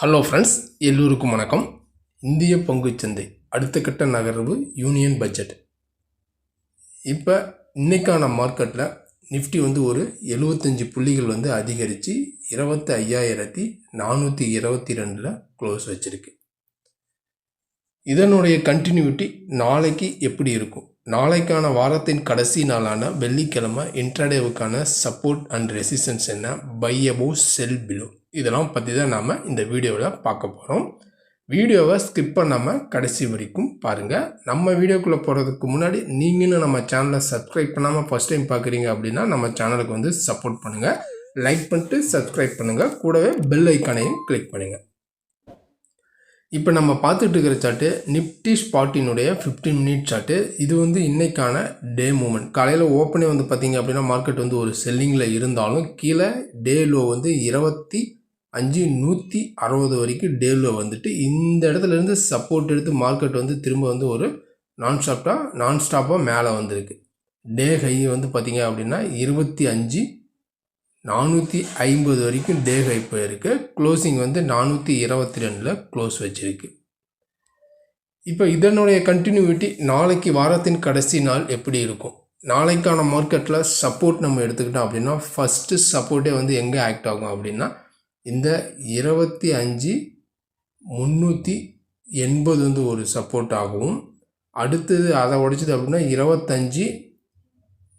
Hello friends எல்லோருக்கும் வணக்கம். இந்திய பங்குச்சந்தை அடுத்த கட்ட நகர்வு யூனியன் பட்ஜெட் இப்போ இன்னைக்கான மார்க்கெட்டில் நிஃப்டி வந்து ஒரு எழுபத்தஞ்சி புள்ளிகள் வந்து அதிகரித்து இருபத்தி ஐயாயிரத்தி நானூற்றி இருபத்தி ரெண்டில் க்ளோஸ் வச்சுருக்கு. இதனுடைய கண்டினியூட்டி நாளைக்கு எப்படி இருக்கும்? நாளைக்கான வாரத்தின் கடைசி நாளான வெள்ளிக்கிழமை இன்ட்ராடேவுக்கான சப்போர்ட் அண்ட் ரெசிஸ்டன்ஸ் என்ன? பை அபோவ் செல் பிலோ இதெல்லாம் பற்றி தான் நாம் இந்த வீடியோவில் பார்க்க போகிறோம் வீடியோவை ஸ்கிப் பண்ணாமல் கடைசி வரைக்கும் பாருங்கள் நம்ம வீடியோக்குள்ளே போகிறதுக்கு முன்னாடி நீங்களும் நம்ம சேனலை சப்ஸ்கிரைப் பண்ணாமல் ஃபஸ்ட் டைம் பார்க்குறீங்க அப்படின்னா நம்ம சேனலுக்கு வந்து சப்போர்ட் பண்ணுங்கள் லைக் பண்ணிட்டு சப்ஸ்கிரைப் பண்ணுங்கள் கூடவே பெல் ஐக்கானையும் கிளிக் பண்ணுங்கள் இப்போ நம்ம பார்த்துட்டு இருக்கிற சார்ட்டு நிப்டி ஸ்பாட்டினுடைய ஃபிஃப்டீன் மினிட் சார்ட்டு இது வந்து இன்றைக்கான டே மூமெண்ட் காலையில் ஓப்பனே வந்து பார்த்தீங்க அப்படின்னா மார்க்கெட் வந்து ஒரு செல்லிங்கில் இருந்தாலும் கீழே டே லோ வந்து இருபத்தி அஞ்சு நூற்றி அறுபது வரைக்கும் டேவில் வந்துட்டு இந்த இடத்துல இருந்து சப்போர்ட் எடுத்து மார்க்கெட் வந்து திரும்ப வந்து ஒரு நான் ஸ்டாப்டாக நான் ஸ்டாப்பாக மேலே வந்திருக்கு. டே ஹை வந்து பார்த்திங்க அப்படின்னா இருபத்தி அஞ்சு நானூற்றி ஐம்பது வரைக்கும் டே ஹை போயிருக்கு. க்ளோசிங் வந்து நானூற்றி இருபத்தி ரெண்டில் க்ளோஸ் வச்சுருக்கு. இப்போ இதனுடைய கண்டினியூட்டி நாளைக்கு வாரத்தின் கடைசி நாள் எப்படி இருக்கும்? நாளைக்கான மார்க்கெட்டில் சப்போர்ட் நம்ம எடுத்துக்கிட்டோம் அப்படின்னா ஃபஸ்ட்டு சப்போர்ட்டே வந்து எங்கே ஆக்ட் ஆகும் அப்படின்னா இந்த இருபத்தி அஞ்சு முந்நூற்றி எண்பது வந்து ஒரு சப்போர்ட் ஆகும். அடுத்தது அதை உடைச்சது அப்படின்னா இருபத்தஞ்சி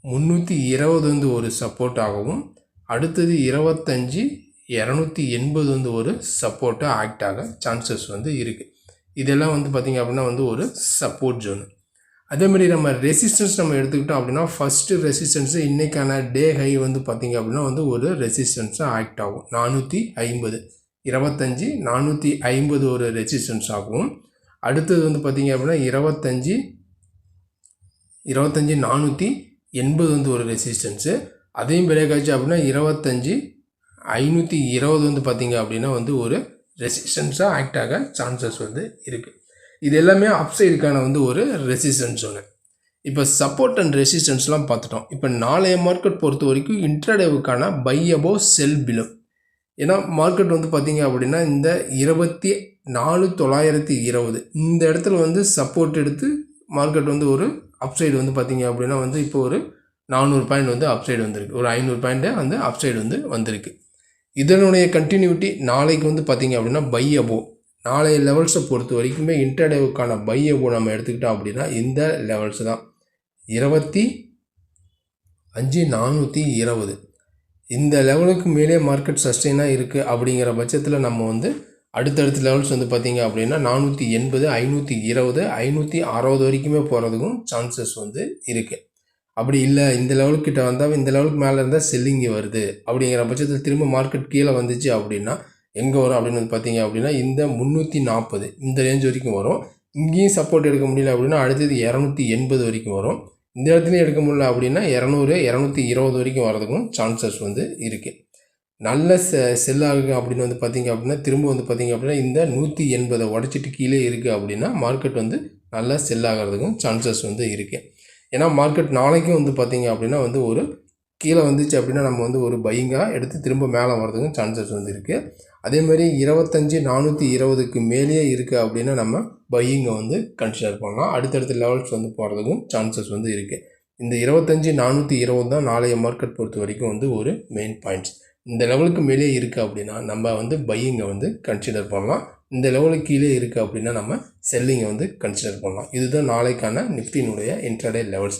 முந்நூற்றி இருபது வந்து ஒரு சப்போர்ட் ஆகவும் அடுத்தது இருபத்தஞ்சி இரநூத்தி எண்பது வந்து ஒரு சப்போர்ட்டாக ஆக்ட் ஆக சான்சஸ் வந்து இருக்குது இதெல்லாம் வந்து பார்த்திங்க அப்படின்னா வந்து ஒரு சப்போர்ட் ஜோனு அதேமாதிரி நம்ம ரெசிஸ்டன்ஸ் நம்ம எடுத்துக்கிட்டோம் அப்படின்னா ஃபஸ்ட்டு ரெசிஸ்டன்ஸு இன்றைக்கான டே ஹை வந்து பார்த்திங்க அப்படின்னா வந்து ஒரு ரெசிஸ்டன்ஸாக ஆக்ட் ஆகும். நானூற்றி ஐம்பது. இருபத்தஞ்சி நானூற்றி ஐம்பது ஒரு ரெசிஸ்டன்ஸ் ஆகும். அடுத்தது வந்து பார்த்திங்க அப்படின்னா இருபத்தஞ்சி இருபத்தஞ்சி நானூற்றி எண்பது வந்து ஒரு ரெசிஸ்டன்ஸு அதையும் பிரேக் ஆச்சு அப்படின்னா இருபத்தஞ்சி ஐநூற்றி இருபது வந்து பார்த்திங்க அப்படின்னா வந்து ஒரு ரெசிஸ்டன்ஸாக ஆக்ட் ஆக சான்சஸ் வந்து இருக்குது இது எல்லாமே அப்சைடுக்கான வந்து ஒரு ரெசிஸ்டன்ஸ் ஒன்று இப்போ சப்போர்ட் அண்ட் ரெசிஸ்டன்ஸ்லாம் பார்த்துட்டோம். இப்போ நாளைய மார்க்கெட் பொறுத்த வரைக்கும் இன்ட்ராடேவுக்கான பை அபோவ் செல் பிலோ ஏன்னா மார்க்கெட் வந்து பார்த்திங்க அப்படின்னா இந்த இருபத்தி நாலு தொள்ளாயிரத்தி இருபது. இந்த இடத்துல வந்து சப்போர்ட் எடுத்து மார்க்கெட் வந்து ஒரு அப்சைடு வந்து பார்த்திங்க அப்படின்னா வந்து இப்போ ஒரு நானூறு பாயிண்ட் வந்து அப்சைடு வந்திருக்கு. ஒரு ஐநூறு பாயிண்ட்டு வந்து அப்சைடு வந்து வந்திருக்கு. இதனுடைய கண்டினியூட்டி நாளைக்கு வந்து பார்த்திங்க அப்படின்னா பை அபோவ் நாளைய லெவல்ஸை பொறுத்த வரைக்குமே இன்டர்டேவுக்கான பையை நம்ம எடுத்துக்கிட்டோம் அப்படின்னா இந்த லெவல்ஸ் தான். இருபத்தி அஞ்சு நானூற்றி இருபது. இந்த லெவலுக்கு மேலே மார்க்கெட் சஸ்டெயினாக இருக்குது அப்படிங்கிற பட்சத்தில் நம்ம வந்து அடுத்தடுத்த லெவல்ஸ் வந்து பார்த்திங்க அப்படின்னா நானூற்றி எண்பது ஐநூற்றி இருபது ஐநூற்றி அறுபது வரைக்குமே போகிறதுக்கும் சான்சஸ் வந்து இருக்குது அப்படி இல்லை இந்த லெவலுக்கிட்ட வந்தால் இந்த லெவலுக்கு மேலே இருந்தால் செல்லிங்கு வருது அப்படிங்கிற பட்சத்தில் திரும்ப மார்க்கெட் கீழே வந்துச்சு அப்படின்னா எங்கே வரும் அப்படின்னு வந்து பார்த்தீங்க அப்படின்னா இந்த முந்நூற்றி நாற்பது இந்த ரேஞ்ச் வரைக்கும் வரும். இங்கேயும் சப்போர்ட் எடுக்க முடியல அப்படின்னா அடுத்தது இரநூத்தி எண்பது வரைக்கும் வரும். இந்த இடத்துலையும் எடுக்க முடியல அப்படின்னா இரநூறு இரநூத்தி இருபது வரைக்கும் வரதுக்கும் சான்சஸ் வந்து இருக்குது நல்ல செ செல்லாகுங்க அப்படின்னு வந்து பார்த்திங்க அப்படின்னா திரும்ப வந்து பார்த்திங்க அப்படின்னா இந்த நூற்றி எண்பதை உடச்சிட்டு கீழே இருக்குது அப்படின்னா மார்க்கெட் வந்து நல்லா செல்லாகிறதுக்கும் சான்சஸ் வந்து இருக்குது ஏன்னா மார்க்கெட் நாளைக்கும் வந்து பார்த்திங்க அப்படின்னா வந்து ஒரு கீழே வந்துச்சு அப்படின்னா நம்ம வந்து ஒரு பையிங்காக எடுத்து திரும்ப மேலே வர்றதுக்கும் சான்சஸ் வந்து இருக்குது அதேமாதிரி இருபத்தஞ்சி நானூற்றி இருபதுக்கு மேலேயே இருக்குது அப்படின்னா நம்ம பையிங்கை வந்து கன்சிடர் பண்ணலாம். அடுத்தடுத்த லெவல்ஸ் வந்து போகிறதுக்கும் சான்சஸ் வந்து இருக்குது இந்த இருபத்தஞ்சி நானூற்றி இருபது தான் நாளைய மார்க்கெட் பொறுத்த வரைக்கும் வந்து ஒரு மெயின் பாயிண்ட்ஸ் இந்த லெவலுக்கு மேலே இருக்குது அப்படின்னா நம்ம வந்து பையிங்கை வந்து கன்சிடர் பண்ணலாம். இந்த லெவலுக்கு கீழே இருக்குது அப்படின்னா நம்ம செல்லிங்கை வந்து கன்சிடர் பண்ணலாம். இதுதான் நாளைக்கான நிஃப்டினுடைய இன்டர்டே லெவல்ஸ்